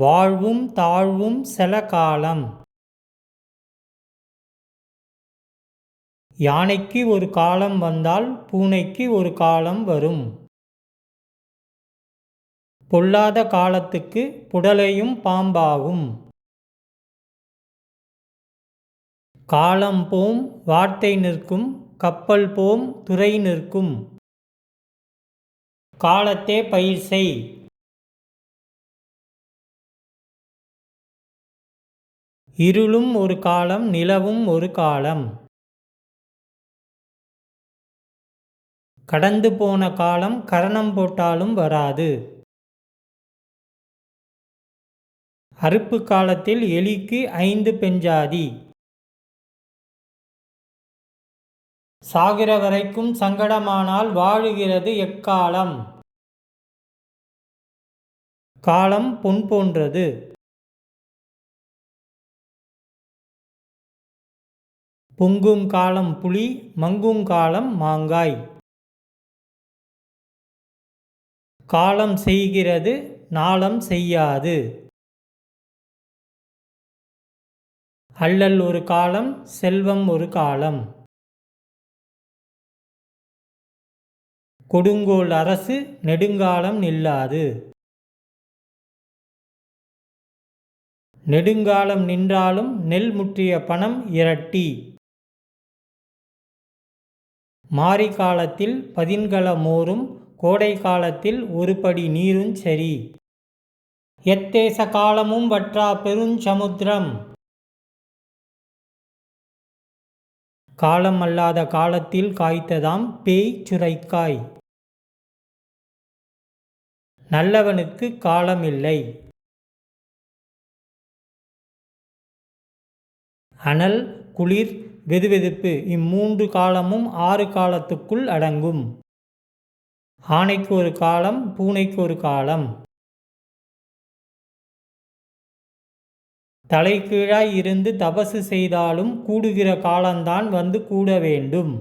வாழ்வும் தாழ்வும் செல காலம் யானைக்கு ஒரு காலம் வந்தால் பூனைக்கு ஒரு காலம் வரும். பொல்லாத காலத்துக்கு புடலையும் பாம்பாகும் காலம் போம் வார்த்தை நிற்கும் கப்பல் போம் துறை நிற்கும். காலத்தே பயிர் செய். இருளும் ஒரு காலம் நிலவும் ஒரு காலம். கடந்து போன காலம் கரணம் போட்டாலும் வராது. அறுப்பு காலத்தில் எலிக்கு ஐந்து பெஞ்சாதி. சாகிற வரைக்கும் சங்கடமானால் வாழுகிறது எக்காலம்? காலம் பொன் போன்றது. பொங்கும் காலம் புளி மங்கும் காலம் மாங்காய். காலம் செய்கிறது நாளம் செய்யாது. அல்லல் ஒரு காலம் செல்வம் ஒரு காலம். கொடுங்கோல் அரசு நெடுங்காலம் நில்லாது. நெடுங்காலம் நின்றாலும் நெல் முற்றிய பணம் இரட்டி. மாரி காலத்தில் பதின்கல மோரும் கோடை காலத்தில் ஒரு படி நீரும் சரி எத்தேச காலமும் வற்றா பெருஞ்சமுத்திரம். காலம் அல்லாத காலத்தில் காய்த்ததாம் பேய் சுரைக்காய். நல்லவனுக்கு காலமில்லை அனல் குளிர் வெதுவெதுப்பு இம்மூன்று காலமும் ஆறு காலத்துக்குள் அடங்கும். ஆனைக்கு ஒரு காலம் பூனைக்கு ஒரு காலம். தலைகீழாய் இருந்து தபசு செய்தாலும் கூடுகிற காலந்தான் வந்து கூட வேண்டும்